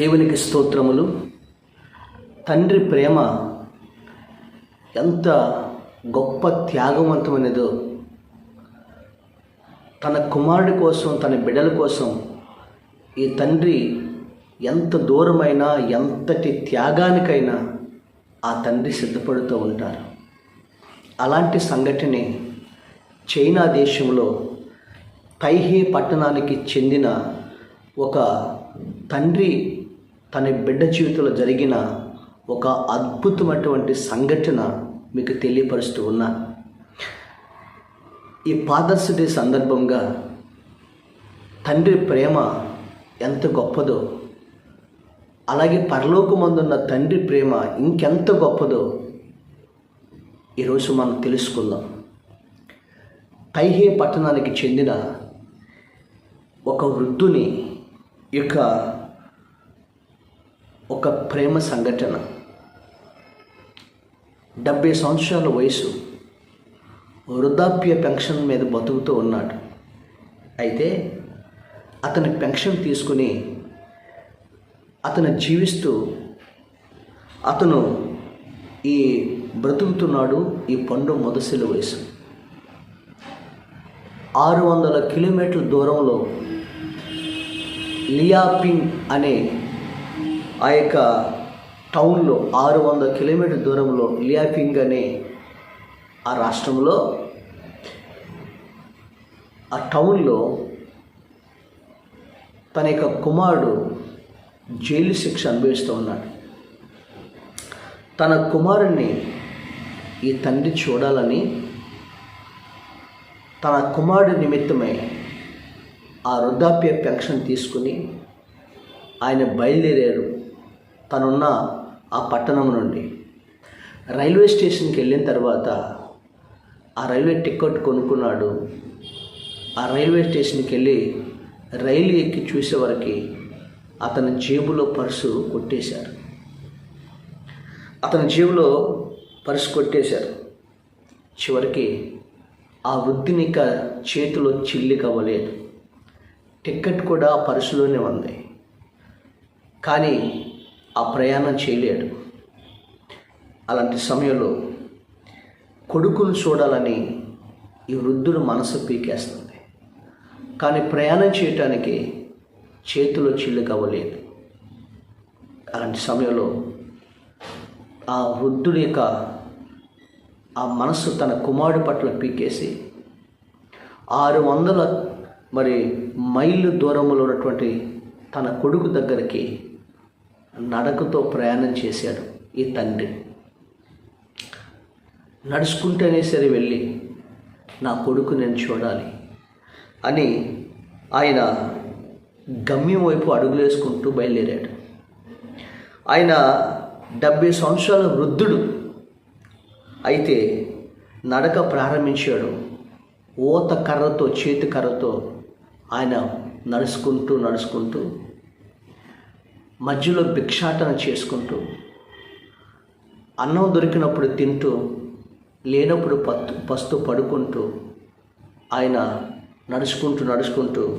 దేవునికి స్తోత్రములు. తండ్రి ప్రేమ ఎంత గొప్ప త్యాగవంతమైనదో. తన కుమారుడి కోసం తన బిడ్డల కోసం ఈ తండ్రి ఎంత దూరమైనా ఎంతటి త్యాగానికైనా ఆ తండ్రి సిద్ధపడుతూ ఉంటారు. అలాంటి సంఘటనే చైనా దేశంలో తైహే పట్టణానికి చెందిన ఒక తండ్రి తన బిడ్డ జీవితంలో జరిగిన ఒక అద్భుతమైనటువంటి సంఘటన మీకు తెలియపరుస్తూ ఉన్నా. ఈ ఫాదర్స్ డే సందర్భంగా తండ్రి ప్రేమ ఎంత గొప్పదో అలాగే పరలోకమందున్న తండ్రి ప్రేమ ఇంకెంత గొప్పదో ఈరోజు మనం తెలుసుకుందాం. తైహే పట్టణానికి చెందిన ఒక వృద్ధుని యొక్క ఒక ప్రేమ సంఘటన. డెబ్బై సంవత్సరాల వయసు. వృద్ధాప్య పెన్షన్ మీద బతుకుతూ ఉన్నాడు. అయితే అతని పెన్షన్ తీసుకుని అతను జీవిస్తూ అతను ఈ బ్రతుకుతున్నాడు ఈ పండు మొదసిల వయసు. ఆరు వందల కిలోమీటర్ల దూరంలో లియాపింగ్ అనే ఆ యొక్క టౌన్లో ఆరు వందల కిలోమీటర్ దూరంలో లియాపింగ్ అనే ఆ రాష్ట్రంలో ఆ టౌన్లో తన యొక్క కుమారుడు జైలు శిక్ష అనుభవిస్తూ ఉన్నాడు. తన కుమారుణ్ణి ఈ తండ్రి చూడాలని తన కుమారుడి నిమిత్తమై ఆ వృద్ధాప్య పెన్షన్ తీసుకుని ఆయన బయలుదేరారు. తనున్న ఆ పట్టణం నుండి. రైల్వే స్టేషన్కి వెళ్ళిన తర్వాత ఆ రైల్వే టికెట్ కొనుక్కున్నాడు. ఆ రైల్వే స్టేషన్కి వెళ్ళి రైలు ఎక్కి చూసేవరకు అతని జేబులో పర్సు కొట్టేశారు. అతని జేబులో పర్సు కొట్టేశారు. చివరికి ఆ వృద్ధిని ఇక చేతిలో చిల్లి కవ్వలేదు. టికెట్ కూడా పర్సులోనే ఉంది. కానీ ఆ ప్రయాణం చేయలేడు. అలాంటి సమయంలో కొడుకును చూడాలని ఈ వృద్ధుడు మనసు పీకేస్తుంది. కానీ ప్రయాణం చేయటానికి చేతిలో చిల్లు కవ్వలేదు. అలాంటి సమయంలో ఆ వృద్ధుడి యొక్క ఆ మనస్సు తన కుమారుడి పట్ల పీకేసి ఆరు వందల మరి మైళ్ళు దూరంలో ఉన్నటువంటి తన కొడుకు దగ్గరికి నడకతో ప్రయాణం చేశాడు ఈ తండ్రి. నడుచుకుంటేనే సరే వెళ్ళి నా కొడుకు నేను చూడాలి అని ఆయన గమ్యం వైపు అడుగులేసుకుంటూ బయలుదేరాడు. ఆయన డెబ్బై సంవత్సరాల వృద్ధుడు. అయితే నడక ప్రారంభించాడు. ఓత కర్రతో చేతి కర్రతో ఆయన నడుచుకుంటూ నడుచుకుంటూ మధ్యలో భిక్షాటన చేసుకుంటూ అన్నం దొరికినప్పుడు తింటూ లేనప్పుడు పత్తు పస్తు పడుకుంటూ ఆయన నడుచుకుంటూ నడుచుకుంటూ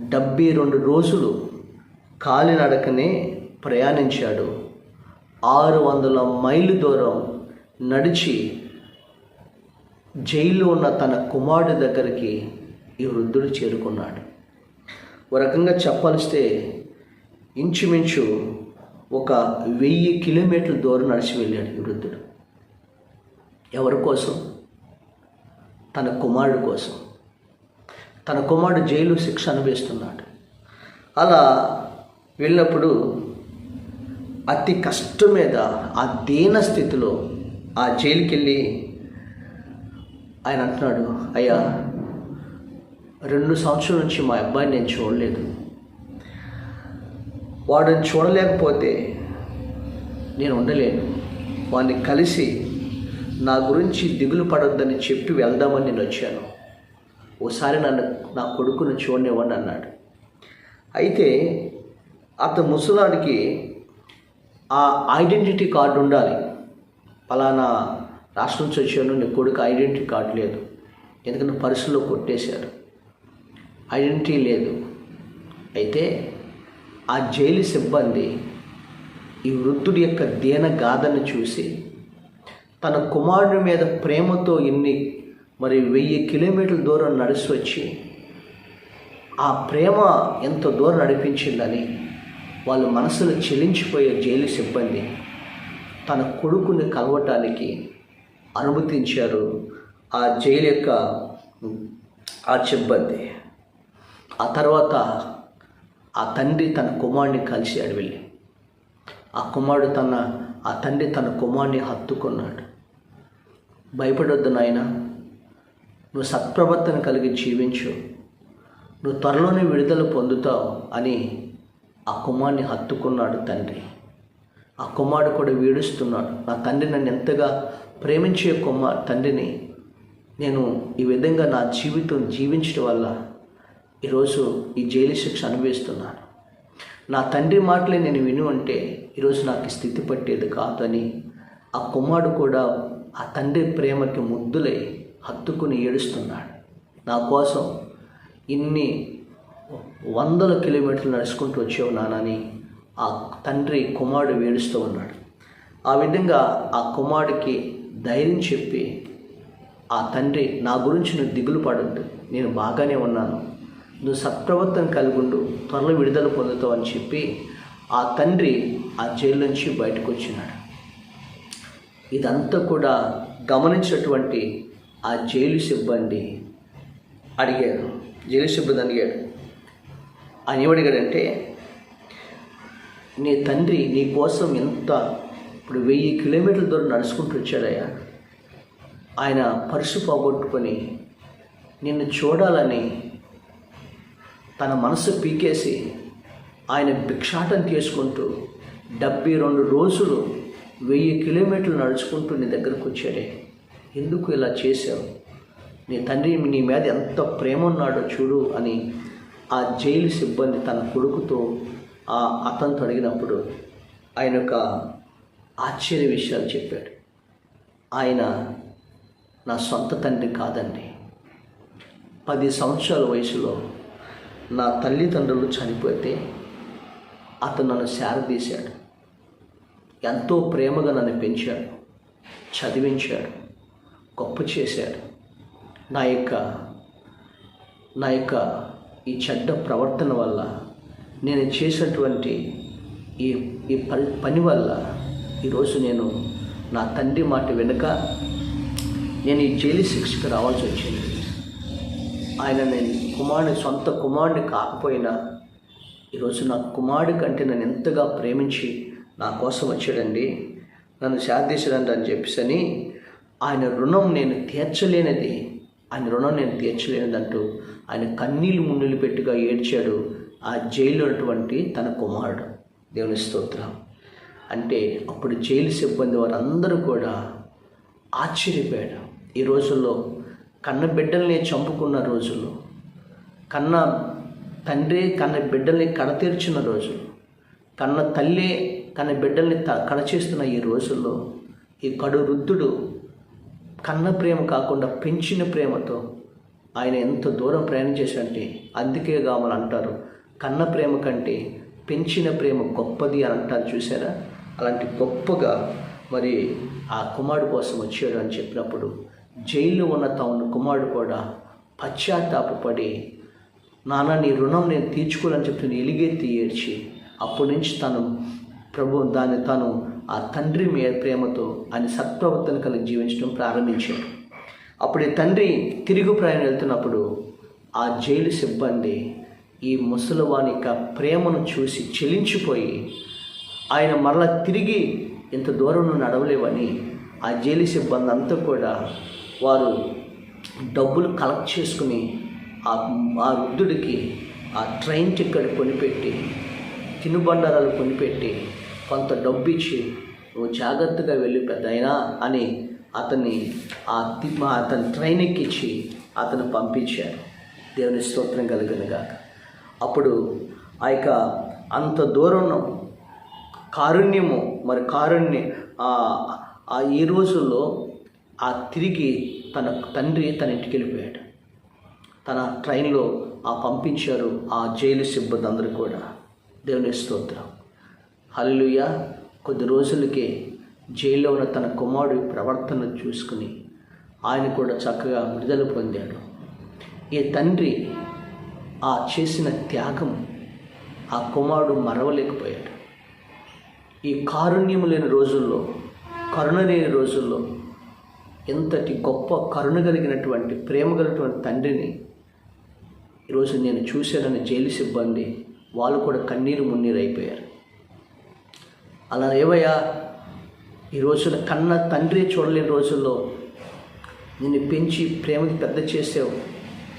డెబ్బై రెండు రోజులు కాలినడకనే ప్రయాణించాడు. ఆరు వందల మైలు దూరం నడిచి జైల్లో ఉన్న తన కుమారుడి దగ్గరికి ఈ వృద్ధుడు చేరుకున్నాడు. ఒక రకంగా చెప్పాలిస్తే ఇంచుమించు ఒక వెయ్యి కిలోమీటర్ల దూరం నడిచి వెళ్ళాడు ఈ వృద్ధుడు. ఎవరి కోసం? తన కుమారుడు కోసం. తన కుమారుడు జైలు శిక్ష అనుభవిస్తున్నాడు. అలా వెళ్ళినప్పుడు అతి కష్టం మీద ఆ దీన స్థితిలో ఆ జైలుకి వెళ్ళి ఆయన అంటున్నాడు అయ్యా రెండు సంవత్సరాల నుంచి మా అబ్బాయిని నేను చూడలేదు. వాడిని చూడలేకపోతే నేను ఉండలేను. వాడిని కలిసి నా గురించి దిగులు పడొద్దని చెప్పి వెళ్దామని నేను వచ్చాను. ఓసారి నన్ను నా కొడుకును చూడనివ్వండి అన్నాడు. అయితే అతను ముసలాడికి ఆ ఐడెంటిటీ కార్డు ఉండాలి. పలానా రాష్ట్రం నుంచి వచ్చాను నీ కొడుకు ఐడెంటిటీ కార్డు లేదు. ఎందుకంటే పర్సులో కొట్టేశారు. ఐడెంటిటీ లేదు. అయితే ఆ జైలు సిబ్బంది ఈ వృద్ధుడి యొక్క దీన గాథను చూసి తన కుమారుడి మీద ప్రేమతో ఇన్ని మరి వెయ్యి కిలోమీటర్ల దూరం నడిచి వచ్చి ఆ ప్రేమ ఎంత దూరం నడిపించిందని వాళ్ళ మనసులు చెలించిపోయే జైలు సిబ్బంది తన కొడుకుని కలవటానికి అనుమతించారు ఆ జైలు యొక్క ఆ సిబ్బంది. ఆ తర్వాత ఆ తండ్రి తన కుమారుడిని కలిశాడు వెళ్ళి ఆ కుమారుడు తన ఆ తండ్రి తన కుమారుని హత్తుకున్నాడు. భయపడొద్దు నాయన. నువ్వు సత్ప్రవర్తన కలిగి జీవించు. నువ్వు త్వరలోనే విడుదల పొందుతావు అని ఆ కుమారుని హత్తుకున్నాడు తండ్రి. ఆ కుమారుడు కూడా వీడుస్తున్నాడు. నా తండ్రి నన్ను ఎంతగా ప్రేమించే కుమార్ తండ్రిని నేను ఈ విధంగా నా జీవితం జీవించడం వల్ల ఈరోజు ఈ జైలు శిక్ష అనుభవిస్తున్నాను. నా తండ్రి మాటలే నేను విను ఉంటే ఈరోజు నాకు స్థితి పట్టేది కాదని ఆ కుమారుడు కూడా ఆ తండ్రి ప్రేమకి ముద్దులై హత్తుకుని ఏడుస్తున్నాడు. నా కోసం ఇన్ని వందల కిలోమీటర్లు నడుచుకుంటూ వచ్చావు నానని ఆ తండ్రి కుమారుడు వేడుస్తూ ఉన్నాడు. ఆ విధంగా ఆ కుమారుడికి ధైర్యం చెప్పి ఆ తండ్రి నా గురించి నువ్వు దిగులు పడద్దు నేను బాగానే ఉన్నాను. నువ్వు సత్ప్రవర్తన కలిగి త్వరలో విడుదల పొందుతావు అని చెప్పి ఆ తండ్రి ఆ జైలు నుంచి బయటకు వచ్చినాడు ఇదంతా కూడా గమనించినటువంటి ఆ జైలు సిబ్బంది అడిగాడు జైలు సిబ్బంది అడిగాడు. ఆయన ఏమడిగాడంటే నీ తండ్రి నీ కోసం ఎంత ఇప్పుడు వెయ్యి కిలోమీటర్ల దూరం నడుచుకుంటూ వచ్చాడయ్యా. ఆయన పరుసు పోగొట్టుకొని నిన్ను చూడాలని తన మనసు పీకేసి ఆయన భిక్షాటం చేసుకుంటూ డెబ్బై రెండు రోజులు వెయ్యి కిలోమీటర్లు నడుచుకుంటూ నీ దగ్గరకు వచ్చాడే. ఎందుకు ఇలా చేశావు? నీ తండ్రి నీ మీద ఎంత ప్రేమ ఉన్నాడో చూడు అని ఆ జైలు సిబ్బంది తన కొడుకుతో ఆ అతనితో అడిగినప్పుడు ఆయన ఒక ఆశ్చర్య విషయాలు చెప్పాడు. ఆయన నా సొంత తండ్రి కాదండి. పది సంవత్సరాల వయసులో నా తల్లిదండ్రులు చనిపోతే అతను నన్ను శారదీశాడు ఎంతో ప్రేమగా నన్ను పెంచాడు. చదివించాడు. గొప్ప చేశాడు. నా యొక్క నా యొక్క ఈ చెడ్డ ప్రవర్తన వల్ల నేను చేసినటువంటి ఈ ఈ పని పని వల్ల ఈరోజు నేను నా తండ్రి మాట వెనుక నేను ఈ జైలు శిక్షకు రావాల్సి వచ్చింది. ఆయన నేను కుమారుని సొంత కుమారుడు కాకపోయినా ఈరోజు నా కుమారుడి కంటే నన్ను ఎంతగా ప్రేమించి నా కోసం వచ్చాడండి. నన్ను శాంతించడండి అని చెప్పేసి అని ఆయన రుణం నేను తీర్చలేనిది ఆయన రుణం నేను తీర్చలేనిదంటూ ఆయన కన్నీళ్ళు ముందులు పెట్టుగా ఏడ్చాడు ఆ జైలు ఉన్నటువంటి తన కుమారుడు. దేవుని స్తోత్రం. అంటే అప్పుడు జైలు సిబ్బంది వారందరూ కూడా ఆశ్చర్యపోయాడు ఈ రోజుల్లో కన్న బిడ్డల్ని చంపుకున్న రోజులు కన్న తండ్రి కన్న బిడ్డల్ని కడతీర్చిన రోజులు కన్న తల్లి కన్న బిడ్డల్ని త కడచేస్తున్న ఈ రోజుల్లో ఈ కడు వృద్ధుడు కన్న ప్రేమ కాకుండా పెంచిన ప్రేమతో ఆయన ఎంత దూరం ప్రయాణం చేశాడంటే అందుకే కావాలని అంటారు. కన్న ప్రేమ కంటే పెంచిన ప్రేమ గొప్పది అని అంటారు చూసారా అలాంటి గొప్పగా మరి ఆ కుమారుడు కోసం వచ్చాడు అని చెప్పినప్పుడు జైల్లో ఉన్న తమను కుమారుడు కూడా పశ్చాత్తాపడి నాన్న నీ రుణం నేను తీర్చుకోవాలని చెప్పి ఎలిగెత్తి ఏడ్చి అప్పటి నుంచి తను ప్రభు దాన్ని తను ఆ తండ్రి మీద ప్రేమతో ఆయన సత్ప్రవర్తన కలిగి జీవించడం ప్రారంభించాడు. అప్పుడు తండ్రి తిరుగు ప్రయాణం వెళ్తున్నప్పుడు ఆ జైలు సిబ్బంది ఈ ముసలివాని యొక్క ప్రేమను చూసి చెలించిపోయి ఆయన మరలా తిరిగి ఇంత దూరం నడవలేవని ఆ జైలు సిబ్బంది అంతా కూడా వారు డబ్బులు కలెక్ట్ చేసుకుని ఆ ఆ వృద్ధుడికి ఆ ట్రైన్ టికెట్ కొనిపెట్టి తినుబండారాలు కొనిపెట్టి కొంత డబ్బు ఇచ్చి నువ్వు జాగ్రత్తగా వెళ్ళి పెద్దయినా అని అతన్ని ఆ తి- మా అతని ట్రైన్ ఎక్కించి అతను పంపించారు. దేవుని స్తోత్రం కలిగినగా అప్పుడు ఆ యొక్క అంత దూరం కారుణ్యము మరి కారుణ్య ఆ ఈ రోజుల్లో ఆ తిరిగి తన తండ్రి తన ఇంటికి వెళ్ళిపోయాడు. తన ట్రైన్లో ఆ పంపించారు ఆ జైలు సిబ్బంది అందరూ కూడా. దేవుని స్తోత్రం. హల్లుయ కొద్ది రోజులకే జైల్లో ఉన్న తన కుమారుడి ప్రవర్తన చూసుకుని ఆయన కూడా చక్కగా విడుదల పొందాడు. ఈ తండ్రి ఆ చేసిన త్యాగం ఆ కుమారుడు మరవలేకపోయాడు. ఈ కారుణ్యం లేని రోజుల్లో కరుణ లేని రోజుల్లో ఎంతటి గొప్ప కరుణ కలిగినటువంటి ప్రేమ కలిగినటువంటి తండ్రిని ఈరోజు నేను చూశానని జైలు సిబ్బంది వాళ్ళు కూడా కన్నీరు మున్నీరు అయిపోయారు. అలా ఏవయ్యా ఈ రోజున కన్న తండ్రి చూడలేని రోజుల్లో నిన్ను పెంచి ప్రేమకి పెద్ద చేసావు.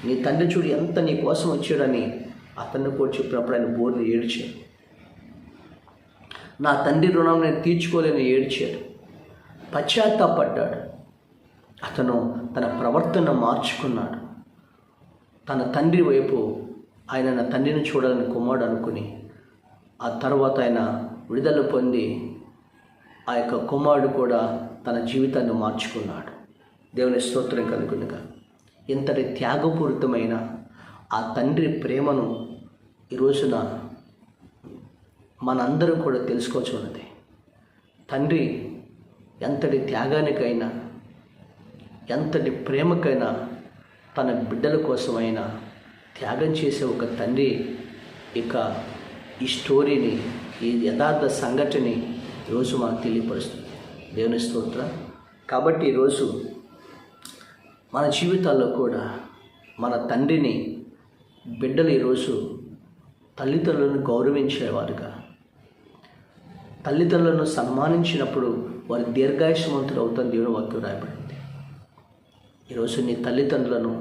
నీ తండ్రి చూడు ఎంత నీ కోసం వచ్చాడని అతన్ని కూడా చెప్పినప్పుడు ఆయన బోర్ని ఏడ్చాడు. నా తండ్రి రుణం నేను తీర్చుకోలేని ఏడ్చాడు. పశ్చాత్తాపడ్డాడు. అతను తన ప్రవర్తన మార్చుకున్నాడు. తన తండ్రి వైపు ఆయన నా తండ్రిని చూడాలని కుమారుడు అనుకుని ఆ తర్వాత ఆయన విడుదల పొంది ఆ యొక్క కుమారుడు కూడా తన జీవితాన్ని మార్చుకున్నాడు. దేవుని స్తోత్రం కలుగునుగా. ఇంతటి త్యాగపూరితమైన ఆ తండ్రి ప్రేమను ఈ రోజున మనందరం కూడా తెలుసుకోవచ్చు ఉన్నది. తండ్రి ఎంతటి త్యాగానికైనా ఎంతటి ప్రేమకైనా తన బిడ్డల కోసమైనా త్యాగం చేసే ఒక తండ్రి ఇక ఈ స్టోరీని ఈ యథార్థ సంఘటనని ఈరోజు మనకు తెలియపరుస్తుంది. దేవుని స్తోత్ర. కాబట్టి ఈరోజు మన జీవితాల్లో కూడా మన తండ్రిని బిడ్డలు ఈరోజు తల్లిదండ్రులను గౌరవించేవారుగా. తల్లిదండ్రులను సన్మానించినప్పుడు వారి దీర్ఘాయుషమంతులు అవుతారు దేవుని వాక్యం రాయబడి ఈరోజు నీ తల్లిదండ్రులను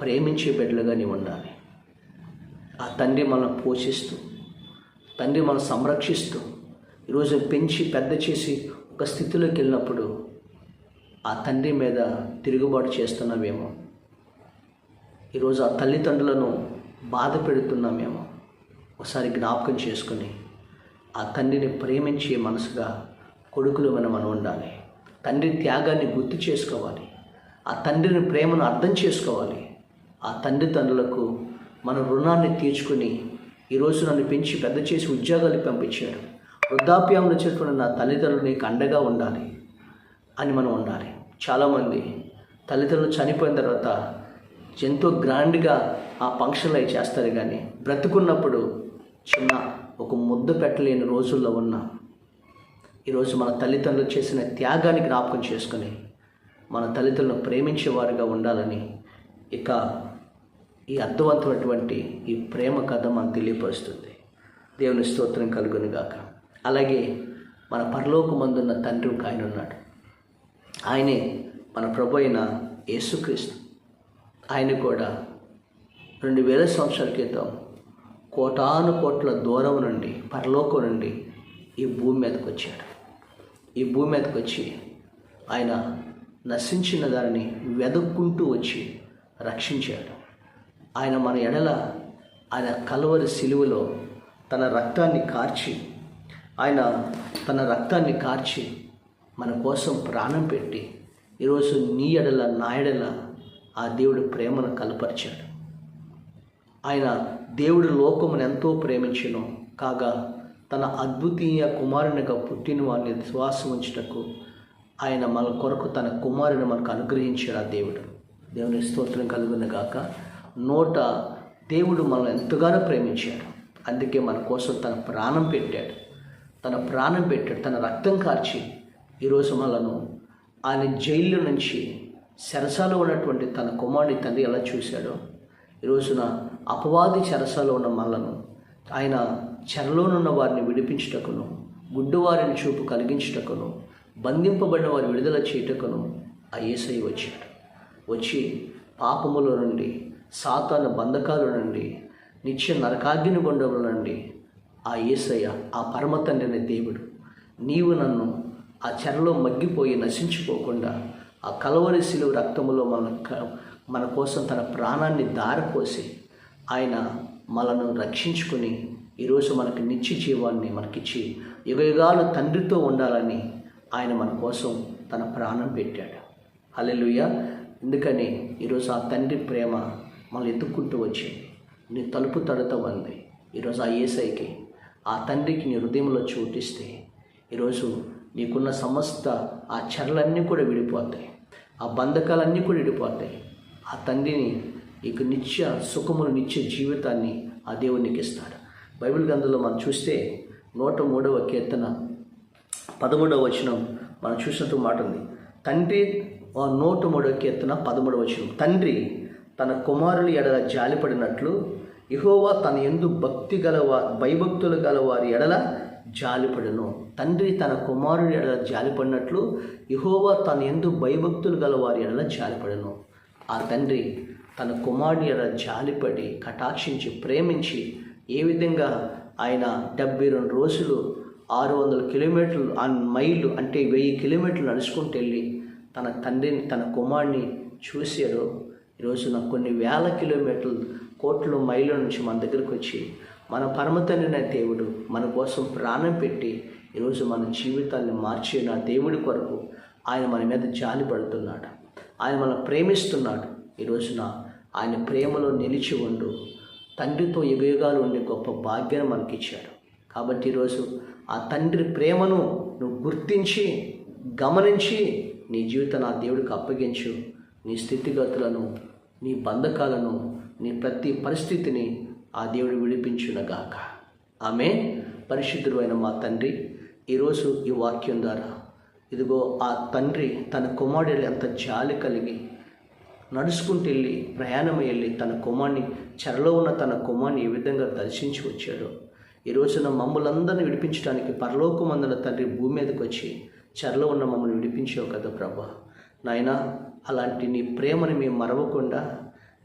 ప్రేమించే బిడ్డలుగా నీవు ఉండాలి. ఆ తండ్రి మనల్ని పోషిస్తూ తండ్రి మనం సంరక్షిస్తూ ఈరోజు పెంచి పెద్ద చేసి ఒక స్థితిలోకి వెళ్ళినప్పుడు ఆ తండ్రి మీద తిరుగుబాటు చేస్తున్నామేమో ఈరోజు ఆ తల్లిదండ్రులను బాధ పెడుతున్నామేమో. ఒకసారి జ్ఞాపకం చేసుకుని ఆ తండ్రిని ప్రేమించే మనసుగా కొడుకులు మనం మనం ఉండాలి. తండ్రి త్యాగాన్ని గుర్తు చేసుకోవాలి. ఆ తండ్రిని ప్రేమను అర్థం చేసుకోవాలి. ఆ తండ్రి తండ్రులకు మన రుణాన్ని తీర్చుకుని ఈరోజు నన్ను పెంచి పెద్ద చేసి ఉద్యోగాలు పంపించాడు. వృద్ధాప్యంలో వచ్చేటువంటి నా తల్లిదండ్రులు నీకు అండగా ఉండాలి అని మనం ఉండాలి. చాలామంది తల్లిదండ్రులు చనిపోయిన తర్వాత ఎంతో గ్రాండ్గా ఆ ఫంక్షన్లు అవి చేస్తారు కానీ బ్రతుకున్నప్పుడు చిన్న ఒక ముద్ద పెట్టలేని రోజుల్లో ఉన్నాం ఈరోజు మన తల్లిదండ్రులు చేసిన త్యాగాన్ని జ్ఞాపకం చేసుకుని మన తల్లిదండ్రులను ప్రేమించేవారుగా ఉండాలని ఇక ఈ అర్థవంతమైనటువంటి ఈ ప్రేమ కథ మనం తెలియపరుస్తుంది. దేవుని స్తోత్రం కలుగును గాక. అలాగే మన పరలోకమందున్న తండ్రి ఒక ఆయన ఉన్నాడు. ఆయనే మన ప్రభు అయిన యేసుక్రీస్తు. ఆయన కూడా రెండు వేల సంవత్సరాల క్రితం కోటాను కోట్ల దూరం నుండి పరలోకం నుండి ఈ భూమి మీదకి వచ్చాడు. ఈ భూమి మీదకి వచ్చి ఆయన నశించిన దానిని వెదక్కుంటూ వచ్చి రక్షించాడు. ఆయన మన ఎడల ఆయన కలవరి సిలువలో తన రక్తాన్ని కార్చి ఆయన తన రక్తాన్ని కార్చి మన కోసం ప్రాణం పెట్టి ఈరోజు నీ ఎడల నా ఎడల ఆ దేవుడు ప్రేమను కలపరిచాడు. ఆయన దేవుడు లోకమును ఎంతో ప్రేమించను. కాగా తన అద్భుతీయ కుమారునిగా పుట్టిన వారిని శ్వాస ఉంచుటకు ఆయన మన కొరకు తన కుమారుని మనకు అనుగ్రహించాడు ఆ దేవుడు. దేవుని స్తోత్రం కలుగును గాక. నోట దేవుడు మనల్ని ఎంతగానో ప్రేమించాడు. అందుకే మన కోసం తన ప్రాణం పెట్టాడు. తన ప్రాణం పెట్టాడు. తన రక్తం కార్చి ఈరోజు మనను ఆయన జైలు నుంచి సెరసలో ఉన్నటువంటి తన కుమారుని తండ్రి ఎలా చూశాడో ఈ రోజున అపవాది చెరసాలో ఉన్న మనలను ఆయన చెరలోనున్న వారిని విడిపించుటకును గుడ్డువారిని చూపు కలిగించుటకును బంధింపబడిన వారి విడుదల చేయుటకును ఆ ఏసై వచ్చాడు. వచ్చి పాపముల నుండి సాతాన బంధకాల నుండి నిత్య నరకాగ్ని గుండముల నుండి ఆ ఏసయ్య ఆ పరమ తండ్రిని దేవుడు నీవు నన్ను ఆ చెరలో మగ్గిపోయి నశించుకోకుండా ఆ కలవరి శిలువ రక్తములో మన మన కోసం తన ప్రాణాన్ని దారిపోసి ఆయన మనను రక్షించుకుని ఈరోజు మనకి నిత్య జీవాన్ని మనకిచ్చి యుగయుగాలు తండ్రితో ఉండాలని ఆయన మన కోసం తన ప్రాణం పెట్టాడు. హల్లెలూయ. ఎందుకని? ఈరోజు ఆ తండ్రి ప్రేమ మనల్ని ఎత్తుక్కుంటూ వచ్చింది. నీ తలుపు తడత ఉంది ఈరోజు ఆ ఏసైకి ఆ తండ్రికి నీ హృదయంలో చోటిస్తే ఈరోజు నీకున్న సమస్త ఆ చెరలన్నీ కూడా విడిపోతాయి. ఆ బంధకాలన్నీ కూడా విడిపోతాయి. ఆ తండ్రిని ఇక నిత్య సుఖమును నిత్య జీవితాన్ని ఆ దేవునికి ఇస్తాడు. బైబిల్ గ్రంథంలో మనం చూస్తే నూట మూడవ కీర్తన పదమూడవ వచనం మనం చూసినట్టు మాట ఉంది. తండ్రి ఆ నూట మూడవ కీర్తన పదమూడవ వచనం. తండ్రి తన కుమారుని ఎడల జాలిపడినట్లు ఇహోవా తన ఎందు భక్తి గలవా భయభక్తులు గల వారి ఎడల జాలిపడను. తండ్రి తన కుమారుడి ఎడల జాలిపడినట్లు ఇహోవా తన ఎందు భయభక్తులు గల వారి ఎడల జాలిపడను. ఆ తండ్రి తన కుమారుడి ఎడల జాలిపడి కటాక్షించి ప్రేమించి ఏ విధంగా ఆయన డెబ్బై రెండు రోజులు ఆరు వందల కిలోమీటర్లు ఆ మైళ్ళు అంటే వెయ్యి కిలోమీటర్లు నడుచుకుంటూ వెళ్ళి తన తండ్రిని తన కుమారుని చూశాడు. ఈరోజు నాకు కొన్ని వేల కిలోమీటర్లు కోట్ల మైళ్ళ నుంచి మన దగ్గరకు వచ్చి మన పరమతండ్రిన దేవుడు మన కోసం ప్రాణం పెట్టి ఈరోజు మన జీవితాన్ని మార్చే నా దేవుడి కొరకు ఆయన మన మీద జాలి పడుతున్నాడు. ఆయన మనం ప్రేమిస్తున్నాడు. ఈ రోజున ఆయన ప్రేమలో నిలిచి ఉండు. తండ్రితో యుగయుగాలు ఉండే గొప్ప భాగ్యాన్ని మనకిచ్చాడు. కాబట్టి ఈరోజు ఆ తండ్రి ప్రేమను నువ్వు గుర్తించి గమనించి నీ జీవితాన్ని ఆ దేవుడికి అప్పగించు. నీ స్థితిగతులను నీ బంధకాలను నీ ప్రతి పరిస్థితిని ఆ దేవుడు విడిపించునగాక. ఆమె పరిశుద్ధుడైన మా తండ్రి ఈరోజు ఈ వాక్యం ద్వారా ఇదిగో ఆ తండ్రి తన కుమారుడు ఎంత జాలి కలిగి నడుచుకుంటూ వెళ్ళి ప్రయాణం వెళ్ళి తన కుమార్ని చెరలో ఉన్న తన కుమార్ని ఏ విధంగా దర్శించి వచ్చాడో ఈ రోజున మమ్మలందరిని విడిపించడానికి పరలోకమందున తండ్రి భూమి మీదకి వచ్చి చెరలో ఉన్న మమ్మల్ని విడిపించావు కదా ప్రభా. నాయన అలాంటి నీ ప్రేమని మేము మరవకుండా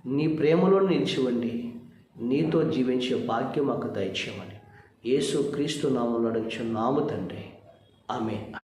నీ ప్రేమలో నిలిచివండి. నీతో జీవించే భాగ్యం మాకు దయచేయమని. యేసు క్రీస్తు నామంలో అడుగుచున్నాము తండ్రి. ఆమె